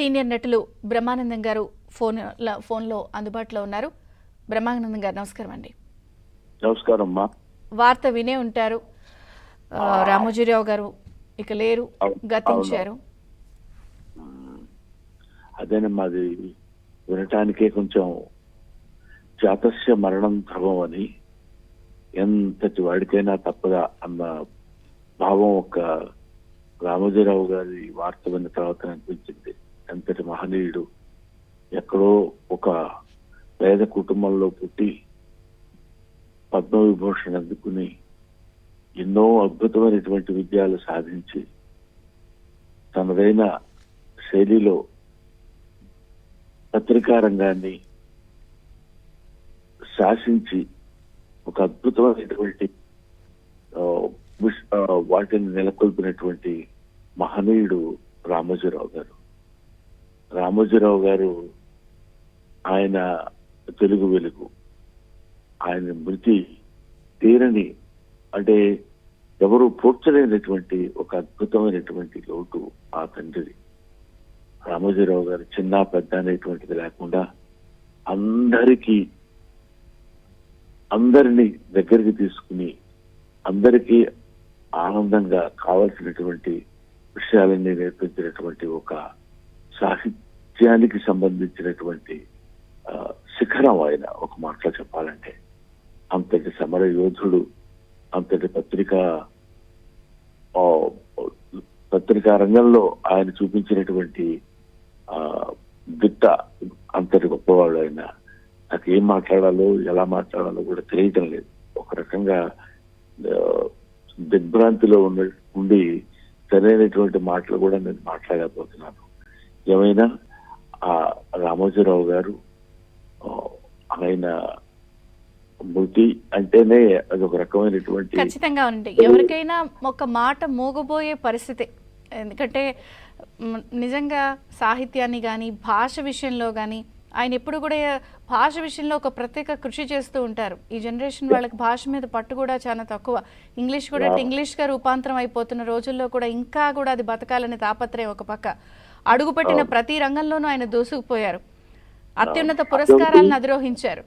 Senior నటులు బ్రహ్మానందం గారు phone ఫోన్లో అందుబాటులో ఉన్నారు. బ్రహ్మానందం గారు నమస్కారం అండి. నమస్కారం అమ్మా. వార్త వినే ఉంటారు. రామోజీరావు గారు ఇక లేరు గతించారు. అదేనమ్మా అది వినటానికే కొంచెం జాతస్య మరణం ధ్రువం అని ఎంతటి వాడికైనా తప్పదా అన్న భావం ఒక రామోజీరావు గారి వార్త విన్న తర్వాత అనిపించింది. మహనీయుడు ఎక్కడో ఒక పేద కుటుంబంలో పుట్టి పద్మవిభూషణ్ అందుకుని ఎన్నో అద్భుతమైనటువంటి విజయాలు సాధించి తనదైన శైలిలో పత్రికా రంగాన్ని శాసించి ఒక అద్భుతమైనటువంటి వాటిని నెలకొల్పినటువంటి మహనీయుడు రామోజీరావు గారు. రామోజీరావు గారు ఆయన తెలుగు వెలుగు. ఆయన మృతి తీరని అంటే ఎవరు పూడ్చలేనటువంటి ఒక అద్భుతమైనటువంటి లోటు ఆ తండ్రిది. రామోజీరావు గారు చిన్న పెద్ద అనేటువంటిది లేకుండా అందరికీ అందరిని దగ్గరికి తీసుకుని అందరికీ ఆనందంగా కావలసినటువంటి విషయాలన్నీ నేర్పించినటువంటి ఒక సాహిత్యానికి సంబంధించినటువంటి శిఖరం ఆయన ఒక మాటలో చెప్పాలంటే అంతటి సమర యోధుడు అంతటి పత్రికా పత్రికా రంగంలో ఆయన చూపించినటువంటి ఆ దిట్ట అంతటి గొప్పవాడు ఆయన. నాకు ఏం మాట్లాడాలో ఎలా మాట్లాడాలో కూడా తెలియటం లేదు. ఒక రకంగా దిగ్భ్రాంతిలో ఉన్న ఉండి సరైనటువంటి మాటలు కూడా నేను మాట్లాడకపోతున్నాను ఏమైనా ఆ రామోజీరావు గారు ఆయన మృతి అంటేనే అది ఒక రకమైనటువంటి ఖచ్చితంగా ఉండండి ఎవరికైనా ఒక మాట మోగబోయే పరిస్థితి. ఎందుకంటే నిజంగా సాహిత్యాన్ని కానీ భాష విషయంలో కానీ ఆయన ఎప్పుడు కూడా భాష విషయంలో ఒక ప్రత్యేక కృషి చేస్తూ ఉంటారు. ఈ జనరేషన్ వాళ్ళకి భాష మీద పట్టు కూడా చాలా తక్కువ. ఇంగ్లీష్ కూడా. ఇంగ్లీష్గా రూపాంతరం అయిపోతున్న రోజుల్లో కూడా ఇంకా కూడా అది బతకాలనే తాపత్రయం ఒక పక్క. అడుగుపెట్టిన. ప్రతి రంగంలోనూ ఆయన దూసుకుపోయారు. అత్యున్నత. పురస్కారాలను అధిరోహించారు.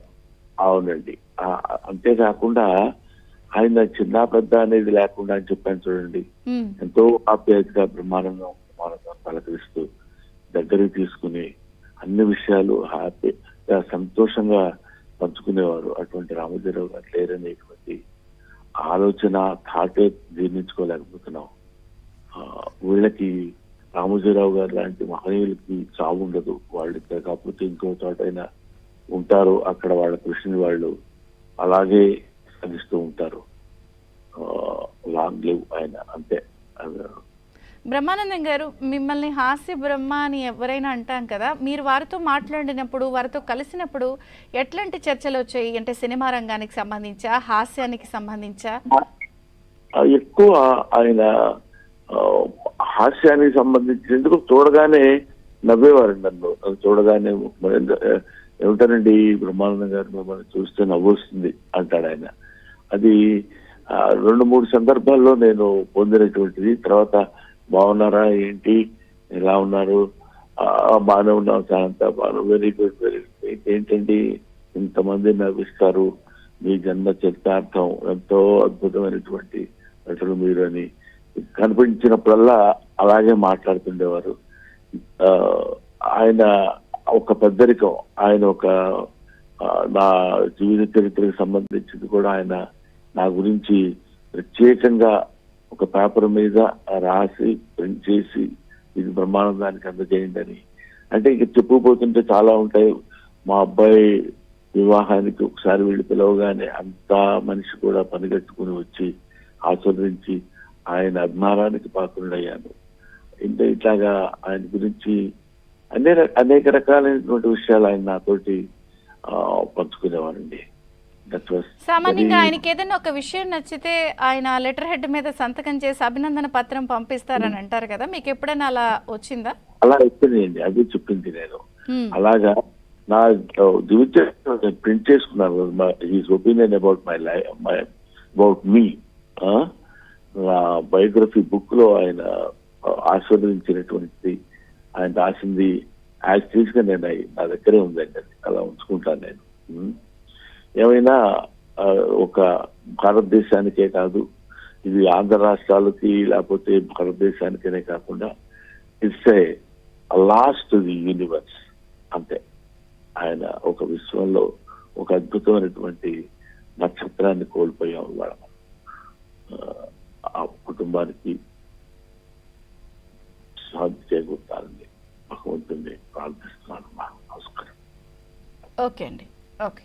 అవునండి. అంతేకాకుండా ఆయన చిన్న పెద్ద అనేది లేకుండా అని చెప్పాను చూడండి. ఎంతో ఆప్యాయతగా బ్రహ్మాండంగా బ్రహ్మాండంగా పలకరిస్తూ దగ్గరికి తీసుకుని అన్ని విషయాలు హ్యాపీగా సంతోషంగా పంచుకునేవారు. అటువంటి రామోజీరావు గారు లేరనేటువంటి ఆలోచన థాటే జీర్ణించుకోలేకపోతున్నాం. వీళ్ళకి రామోజీరావు గారు లాంటి మహనీయులకి చావు ఉండదు. వాళ్ళు ఇక్కడ కాకపోతే ఇంకో చోటైనా ఉంటారు. అక్కడ వాళ్ళ కృషిని వాళ్ళు అలాగే సాగిస్తూ ఉంటారు. లాంగ్ లివ్ ఆయన అంతే. బ్రహ్మానందం గారు మిమ్మల్ని హాస్య బ్రహ్మ అని ఎవరైనా అంటాం కదా మీరు వారితో మాట్లాడినప్పుడు వారితో కలిసినప్పుడు ఎట్లాంటి చర్చలు వచ్చాయి? అంటే సినిమా రంగానికి సంబంధించా హాస్యానికి సంబంధించా? ఎక్కువ ఆయన హాస్యానికి సంబంధించినందుకు చూడగానే నవ్వేవారండి నన్ను. అది చూడగానే మరి ఏమిటారండి బ్రహ్మానందం గారు మిమ్మల్ని చూస్తే నవ్వొస్తుంది అంటాడు ఆయన. అది రెండు మూడు సందర్భాల్లో నేను పొందినటువంటిది. తర్వాత బాగున్నారా ఏంటి ఎలా ఉన్నారు? బాగానే ఉన్నాం సార్ అంతా బాగా వెరీ గుడ్ వెరీ గుడ్. ఏంటండి ఇంతమంది నవ్విస్తారు మీ జన్మ చరితార్థం ఎంతో అద్భుతమైనటువంటి నటులు మీరు అని కనిపించినప్పుడల్లా అలాగే మాట్లాడుతుండేవారు. ఆయన ఒక పెద్దరికం. ఆయన ఒక నా జీవిత చరిత్రకు సంబంధించింది కూడా ఆయన నా గురించి ప్రత్యేకంగా ఒక పేపర్ మీద రాసి ప్రింట్ చేసి ఇది బ్రహ్మానందానికి అందజేయండి అని అంటే ఇక చెప్పుకుపోతుంటే చాలా ఉంటాయి. మా అబ్బాయి వివాహానికి ఒకసారి వీళ్ళు పిలవగానే అంతా మనిషి కూడా పనిగట్టుకుని వచ్చి ఆచరించి ఆయన అభిమానానికి పాత్రుడయ్యాను. ఇంకా ఇట్లాగా ఆయన గురించి అనే అనేక రకాలైనటువంటి విషయాలు ఆయన నాతోటి పంచుకునేవారండి. సామాన్యంగా ఆయనకి ఏదైనా ఒక విషయం నచ్చితే ఆయన లెటర్ హెడ్ మీద సంతకం చేసి అభినందన పత్రం పంపిస్తారని అంటారు కదా మీకు ఎప్పుడైనా అలా వచ్చిందా? అలా వచ్చిందండి అది చెప్పింది నేను. మ్, అలాగా నా జీవిత ప్రింట్ చేసుకున్నాను his opinion about my life my about me నా బయోగ్రఫీ బుక్లో ఆయన ఆ, ఆయన రాసింది యాజ్గా నేను నా దగ్గరే ఉందండి అది. అలా ఉంచుకుంటాను నేను. ఏమైనా ఒక భారతదేశానికే కాదు ఇది ఆంధ్ర రాష్ట్రాలకి లేకపోతే భారతదేశానికనే కాకుండా it's a last the universe అంతే. ఆయన ఒక విశ్వంలో ఒక అద్భుతమైనటువంటి నక్షత్రాన్ని కోల్పోయాం వాళ్ళ. ఆ కుటుంబానికి శాంతి చేకూర్తాలని భగవంతుని ప్రార్థిస్తున్నాను. నమస్కారం. ఓకే అండి. ఓకే.